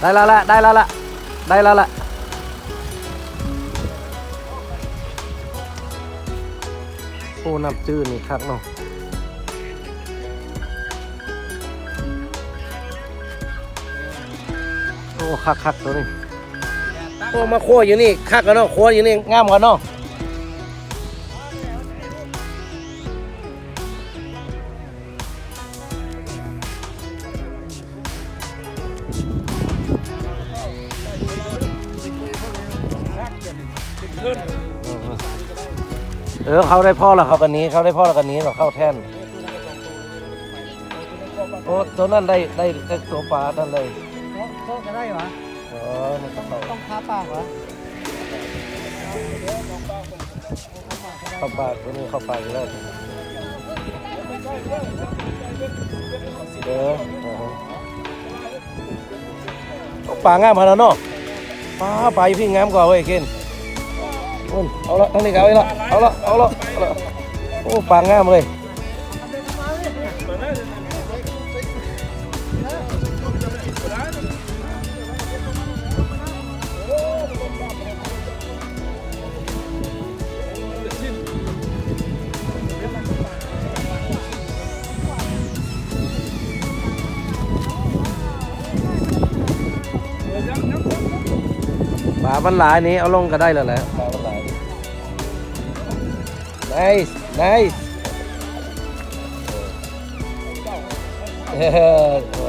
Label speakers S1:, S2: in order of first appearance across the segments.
S1: ได้แล้วละได้แล้วละได้แล้วละโอ้น้ำจืดนี่คักเนาะโอ้คักคักตัวนี้โอ้มาโคอยู่นี่คักกันเนาะคั่วอยู่นี่งามกันเนาะ เออเขาได้พ่อแล้วเขากันนี้ เขาได้พ่อแล้วกันนี้เราเข้าแท่นโอ้ตัวนั้นได้ได้ได้ตัวปลานั่นเลย
S2: โต๊ะจะได้เหรอ
S1: อ๋อมันก็เข้า
S2: ต้องค้าปากเหรอ
S1: เข้าปากตัวนี้เข้าปากอยู่แล้วเด้ออ่าฮะเอาปลางามมาแล้วเนาะปลาปลาอยู่พี่งามกว่าเว้ยเคนอุ่น เอาละทั้งนี้เอาละเอาละเอาละเอาละโอ้ปลางามเลยปลามันหลายนี้เอาลงก็ได้แล้วแหละ nice nice เออ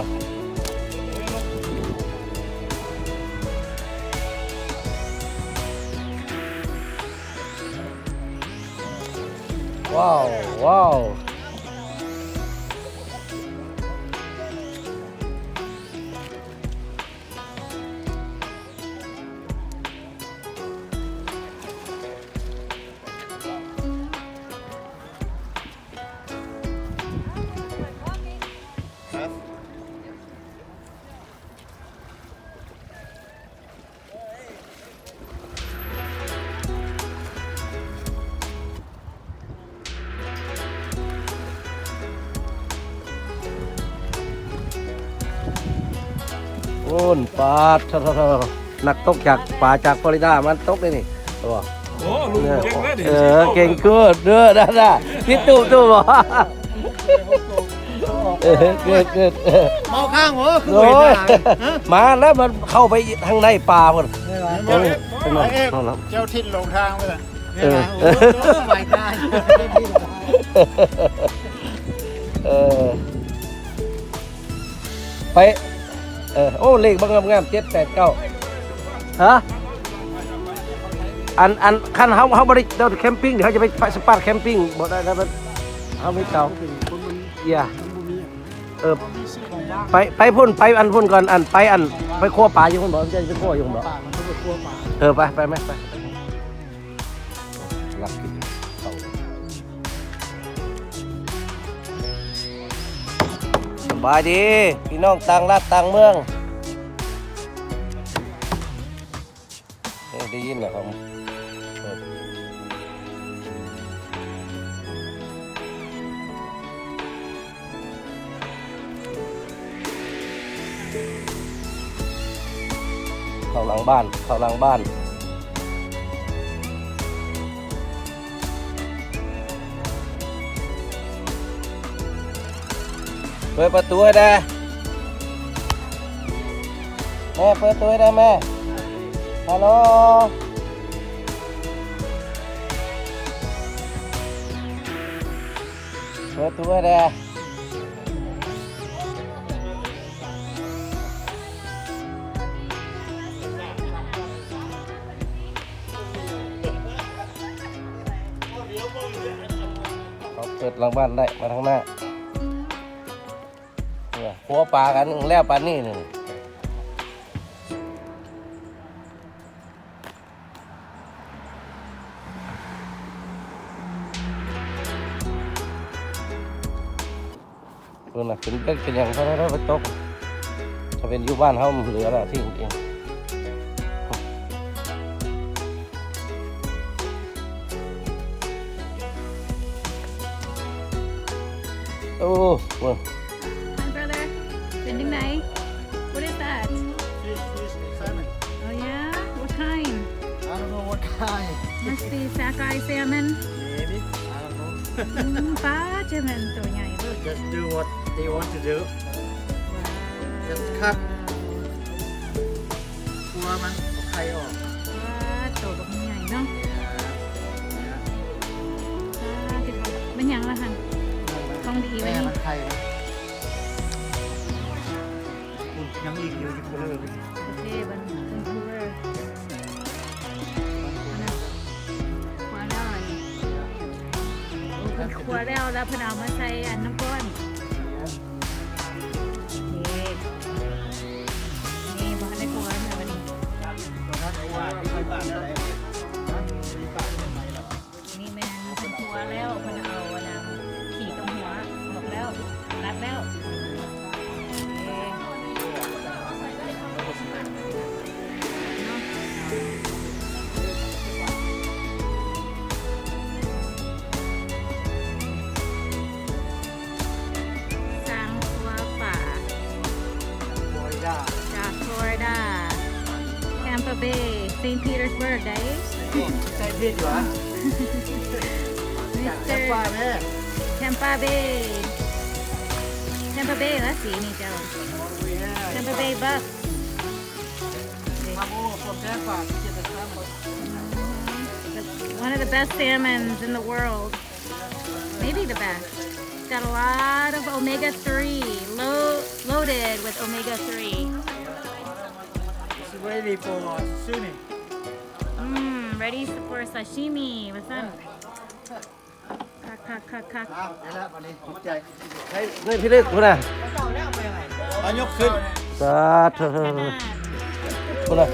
S1: โอ้นปลาทะทะทะนักตกจากป่าจากฟลอริดามันตกได้นี่ตัว
S3: โอ้ลุง
S1: เนี่ย
S3: เก่งเลยดิ
S1: เออเก่งกูดเด้อได้ได้พี่ตู่ตู่บอกเออเกิดเกิดเออ
S2: เมาข้างหัวคือ
S1: โอ้
S2: เว
S1: ย
S2: ลาฮะ
S1: มาแล้วมันเข้าไปทางในป่าหมด
S2: นี่เหรอ
S1: เออเป็นไงเอาละ
S4: เจ้าทิศหลงทางไปเลย
S2: นี่เหรอโอ้โหไม่ได้
S1: เออไป เออโอ้เลขบางงามๆเจ็ดแปดเก้าฮะอันอันคันเขาเขาบริเราแคมปิ้งเดี๋ยวเขาจะไปสปาร์ตแคมปิ้งบอกได้แล้วมันเขาไม่เก่าอย่าเออไปไปพุ่นไปอันพุ่นก่อนอันไปอันไปคั่วปลาอยู่พุ่นบอกจะไปคั่วอยู่พุ่นบอก
S2: ปากมันก็จะกลัวปาก
S1: เออไปไปไหมไปรักกิน บายดีพี่น้องต่างรัฐต่างเมืองเอ้ยได้ยินเหรอครับเข้าหลังบ้านเข้าหลังบ้าน เปิดประตูให้ได้แม่เปิดประตูให้ได้แม่ฮัลโหลเปิดประตูให้ได้เขาเปิดหลังบ้านได้มาทางหน้าเนี่ย หัวปลากันแล้วปลานี่นึ่งเพื่อนน่ะเป็นเป็นเป็นอย่างเขาได้ไปตกถ้าเป็นอยู่บ้านเขาเหลือล้วที่เองเอโอ้โ don't
S2: know what kind.
S3: Must be sockeye salmon.
S2: Maybe. I don't know.
S3: อืมปลาเจอมันตัวใหญ่เบิด
S2: Just do what they want to do. Just cut ตัวมันเอาไข่ออก
S3: ว้าตัวบักใหญ่เนาะว้าติดเป็นหยังล่ะคะต้องดีไว้
S2: แม่
S3: นี่
S2: มันไข่นะอุ๊ยยังอีกอยู่อยู่เลย
S3: โอเคบันบันทูเวอร์ โอ้เพิ่นคว้าแล้วแล้วพนเอามาใส่อันน้ำก้อนนี่นี่บ่ทันได้คว้าเลยวันนี้นี่
S2: ใช่พี่อยู่อะแค่
S3: Mr.
S2: ป้าแม่
S3: Tampa Bay Tampa Bay ละสีนี่เจ้า Tampa Bay Bucks
S2: ทำโอ้ผมแค่ฝากเจ็ดสิบสาม
S3: one of the best salmons in the world maybe the best It's got a lot of omega-3 low, loaded with omega-3
S2: It's ready for swimming.
S3: mm, ready for sashimi มาสั่นคักคักคักคัก
S2: อะได้แล้ววันนี้ขอบใจ
S1: เฮ้ยเฮ้ยพี่เล็กคุณน่ะ
S2: เอายกขึ้น
S1: สาธุคุณน่ะ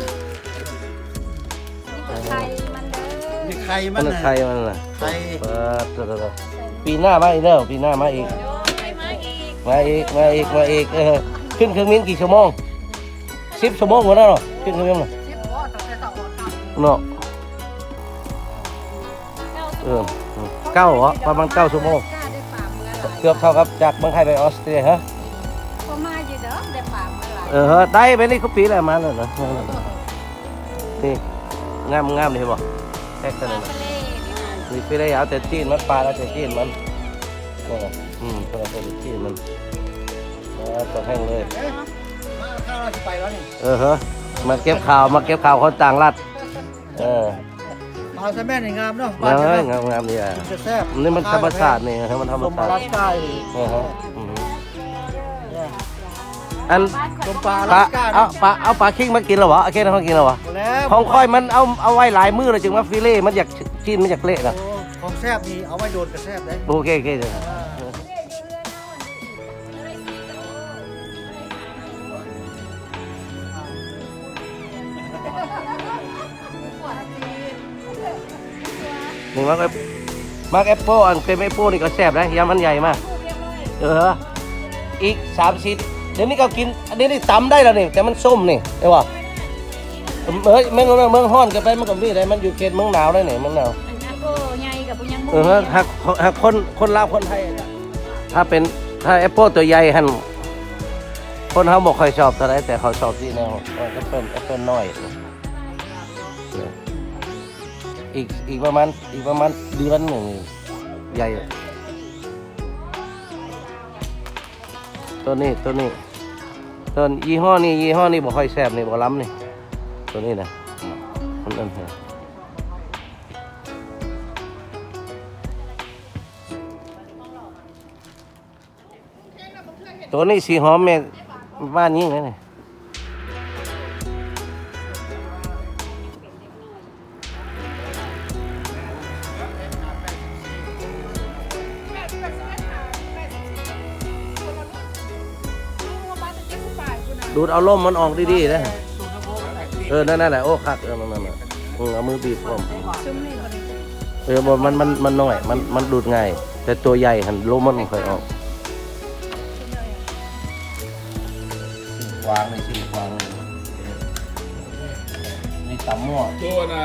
S2: มีไข่
S1: มั
S2: มันน
S1: น่ะ
S2: น่ะ
S1: ใครมันน่ะ
S2: ไข่
S1: สาธุปีหน้ามาอีกเด้อปีหน้ามาอีก
S3: ไปมาอีก
S1: มาอีกมาอีกมาอีกเออขึ้นเครื่องบินกี่ชั่วโมงสิบชั่วโมงหมดแล้วเนาะขึ้นเครื่องบินเนาะเนาะ เอออืมเก้าเหรอประมาณเก้าชั่วโมงเกือบเท่ากับจากเมืองไทยไปออสเตรียฮะ
S3: ก็มาอยู่เด้อได้ป่าเมื่อไหร่
S1: เออฮะได้ไปนี่เขาปีแล้วมาแล้วนะนี่งามงามเลยบ่แท็กกันเลยนะ
S3: ทะเลนี่ค่ะ
S1: นี่ไปได้เอาแต่จีนมันปลาแล้วแต่จีนมันนี่นน่ะอืมปลาแต่จีนมันเอาตัวแห้งเลย
S2: เอ๊ะมาข้าวเราจะไปแล้วนี่
S1: เออฮะมาเก็บข่าวมาเก็บข่าวคนต่างรัฐเออ
S2: มาใส่แม่นี่งามเนาะ
S1: งาม
S2: ใช่ไห
S1: งามงามดีอะ
S2: จะแซ่บ
S1: นี่มันธรรมชาตินี่ฮะมันธรรม
S2: ลม
S1: ชา
S2: รั
S1: ติ
S2: สกา
S1: เออฮะอืมอัน
S2: ลมปลา
S1: ป
S2: รั
S1: ลา
S2: สกา
S1: เอาปลาเอาปลาคิงมากินแล้วเหรอเอาเคนเขากินแล้วเหรอ
S2: แล้ว
S1: ของค่อยมันเอาเอาไว้หลายมือเลยจึงว่าฟิเล่มันอยากชิ้นมันอยากเละนะ
S2: โอ้ของแซ่บนี่เอาไว้โดนกระแซ่บได้
S1: โอเคโอเค นึ่งมักแอปมักแอปเปิลอันเป็นแอปเปิลนี่ก็แซ่บนะยำมันใหญ่มาก เออ อีกสามสิบเดี๋ยวนี้ก็กินอันนี้นี่ตำได้แล้วนี่แต่มันส้มนี่ไอ้ว่าเฮ้ยเมืองเมืองห้อนกันไปมันก็มีอะไรมันอยู่เขตเมืองหนาวได้นี่เมืองหนาว
S3: อันนั้นก็ใหญ่กับปุญยัง
S1: เออฮะหากหากคนคนลาวคนไทยอะถ้าเป็นถ้าแอปเปิลตัวใหญ่หันคนเขาบอกค่อยชอบเท่าไรแต่เขาชอบที่แนวแอปเปิลแอปเปิลน้อย อีกอีกประมาณอีกประมาณเดือนหนึ่งใหญ่ตัวนี้ตัวนี้ตัวยี่ห้อนี้ยี่ห้อนี้บอกค่อยแซ่บนี่บอกล้ำนี่ตัวนี้นะมันอันเถอะตัวนี้สีหอมแม่บ้านยิ่งเลย ดูดเอาลมมันออกดีๆนะเออนั่นนั่นแหละโอ้คักเออนั่นนั่นน่ะอืมเอามือบีบพร้อมเออบ่มันมันมันน้อย มันมันดูดง่ายแต่ตัวใหญ่หันลมมันไม่ค่อยออกวางเลยสิวางเลยนี่ตตำมั่ว
S2: ตัวน่ะ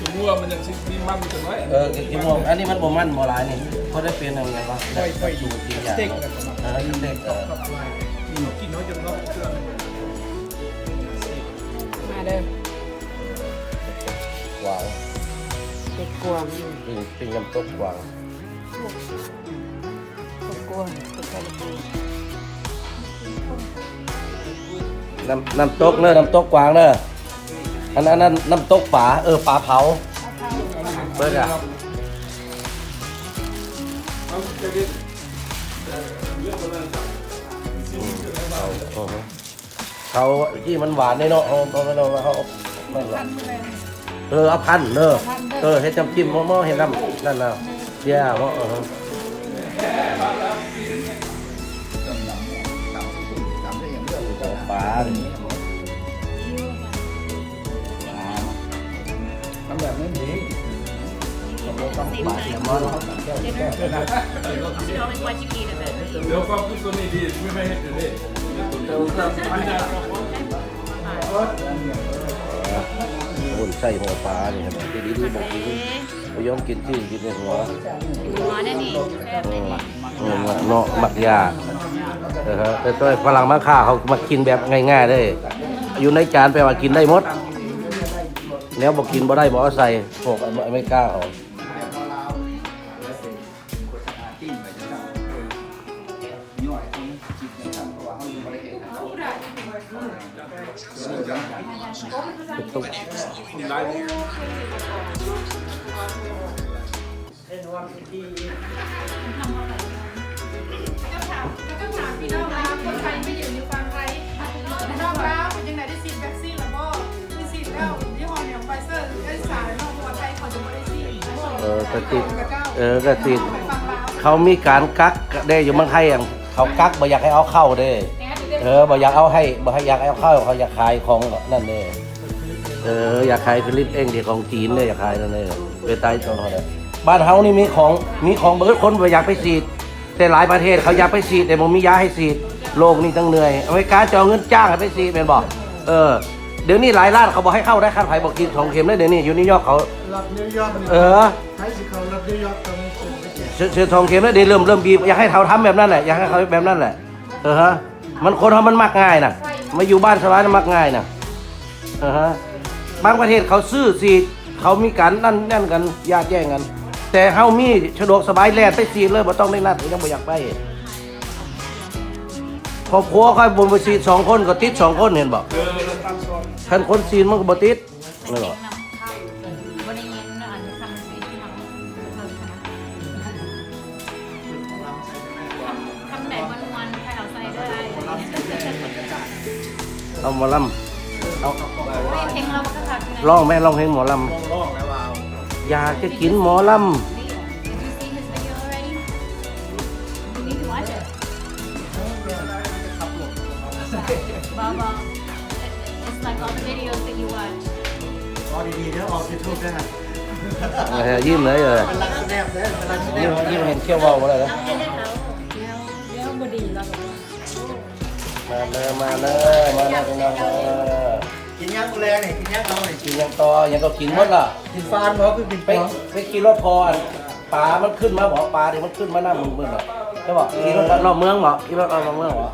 S2: ตัวมั่วมันยังสิมีมันจังไว้
S1: เออกินมั่วอันนี้มันบ่มันบ่หลายนี่เขาได้เป็นอะไรวะได้ได้ดูจริงอย่างเนาะเออสเต็กเออ
S2: กินกินน้อยจนนอกเครื่อง
S4: มาเด้อก
S1: วาง
S4: เด็กกวาง
S1: ปิ้งปิ้งยำต้มกวาง
S4: เด็กกวางเด็กกวาง
S1: น้ำน้ำตกเนอะน้ำตกกวางเนอะอันนั้นอันนั้นน้ำตกป่าเออป่าเผาเบิร์ดอะ
S2: เอาจะกิน
S1: เขาเขาที่มันหวานนี่เนาะเขาเขาเขาเขานั่นแหละเออเอาพันเนอะเออเฮ็ดจำจิ้มหม้อเห็นน้ำนั่นน่ะเย่าหม้อเออปลา
S2: ทำแบบนี้ดี
S1: ปลาแซลมอน
S2: เดี๋ยวความคิดตัวนี้ดีไม่ไม่ให้เด็ด
S1: หุ่นใส่หัวปลาเนี่ยครับดีดีดีบอกดีไปย้อมกินที่กินในหัว
S3: อ๋อนั่นนี่แซ่บเนี่
S1: เนาะมักยาเออฮะแต่ตัวฝรั่งมังค่าเขามากินแบบง่ายๆเลยอยู่ในจานแปลว่ากินได้หมด แล้วบอกกินบ่ได้บอกใส่พวกอเมริกาเขา
S5: ก็ถามก็ถามพี่น้องนะคนไทยไม่อยู่ในฟังไทยพี่น้องนะเป็นยังไงได้ฉีดวัคซีนแล้วก็ได้ฉีดแล้วยี่ห้อเนี่ยไฟเซอร์ได้สารแล้วคนไทยเขาจะไม่ได้ฉีด
S1: เออกระติดเออกระติดเขามีการกักได้อยู่เมืองไทยอย่างเขากักบ่อยากให้เอาเข้าเด้เออบ่อยากเอาให้บ่ให้อยากเอาเข้าเขาอยากขายของนั่นเด้ เอออยากขายผลิตเองที่ของจีนเนี่ยอยากขายนั่นเด้เวตายตอนเขาเนี่ยบ้านเฮานี่มีของมีของเบิดคนบ่อยากไปฉีด แต่หลายประเทศเขาอยากไปฉีดแต่บ่มียาให้ฉีดโลกนี่ตั้งเหนื่อยอเมริกาจะเอาเงินจ้างให้ไปฉีดเป็นบ่เออเดี๋ยวนี้หลายร้านเขาบอกให้เข้าได้ค่าไผบอกกินสองเข็มได้เดี๋ยวนี้อยู่นิวยอร์กเขา
S2: รับนิวยอร์ก
S1: เออ
S2: ไทยสิเขารับนิวยอร์กตรงนี้เป็นไปแจก
S1: เชื้อเชื้อทองเข็มแล้วเดี๋ยวเริ่มเริ่มบีบอยากให้เขาทำแบบนั้นแหละอยากให้เขาแบบนั้นแหละเออฮะมันคนเขามันมักง่ายนะมาอยู่บ้านสบายมันมักง่ายนะเออฮะ บางประเทศเขาซื้อสีดเขามีการนั่นนั่นกันญาติแย่งกัน แต่เฮามีสะดวกสบายแลนไปสีดเลยบ่ต้องได้นัดยังบ่อยากไปครอบครัวค่อยบนไปสีดสองคนก็ติดสองคนเห็นบ่
S2: เออแล้วตั้งซ้อน
S1: คันคนสีดมันก็บ่ติดนั่นหรอ
S3: วันนี้อันทำซีที่ทำเพิ่มนะทำ เอาใส่ได้
S1: เอาหมอลำเอา
S3: เพลงเราก็คักนะ
S1: ร้องแม่ร้องเพลงหมอล
S2: ร้องแล้วว่าำ
S1: อยากจะกินหมอลำ
S3: Did you see his video already? You need to watch it. Baba, it's like all the videos that you watch.
S2: พอดีๆเดี๋ยวออกยูทูบได้ฮะ
S1: เออยิ้มเลยเลย
S2: กำลังแนบเลยกำลังแน
S1: ยิ้ม
S2: บ
S1: ยิ้มเห็นเขี้ยวเบาหมดเลยนะ
S4: แล้วบดีแล้ว
S1: มาเลยมาเลยมาเลยพี่น้องเออ
S2: กิ นย่างกูแลนี่กินย่างเรานี่
S1: กินยังต่อยังก็กินหมดล่ะ
S2: กินฟานบอกคือกิน
S1: ไป
S2: ปอ
S1: ไปกินรถพออันปลามันขึ้นมาบอกปลาที่มันขึ้นมาหน้ามึงมึงอะใช่บอกกินรถรอบเมืองเหรอกินรถรอบเมืองเหรอ